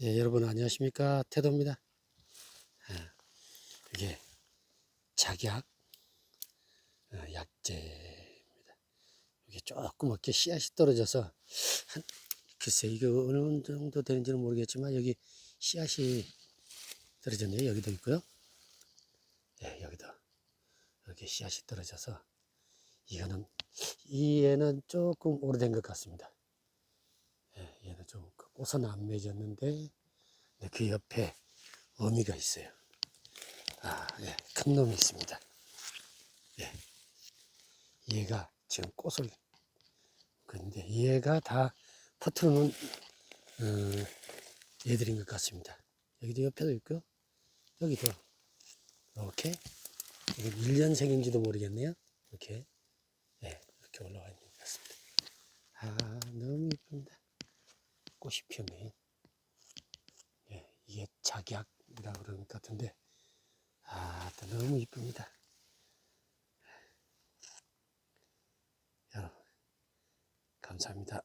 예, 여러분 안녕하십니까 태도입니다. 아, 이게 작약 어, 약재입니다. 이게 이렇게 씨앗이 떨어져서 한 글쎄 이게 어느 정도 되는지는 모르겠지만 여기 씨앗이 떨어졌네요. 여기도 있고요. 예, 여기도 이렇게 씨앗이 떨어져서 이거는 이 애는 조금 오래된 것 같습니다. 예, 얘는 좀 꽃은 안 맺었는데 네, 그 옆에 어미가 있어요. 아, 예, 큰 놈이 있습니다. 예, 얘가 지금 꽃을 그런데 얘가 다 퍼트려놓은 어, 얘들인 것 같습니다. 여기도 옆에도 있고요. 여기도 이렇게 이게 1년생인지도 모르겠네요. 이렇게 예, 이렇게 올라와 것 같습니다. 아, 너무 이쁩니다. 꽃이 피었네. 예, 이게 작약이라 그러는 것 같은데, 아, 또 너무 이쁩니다. 여러분, 감사합니다.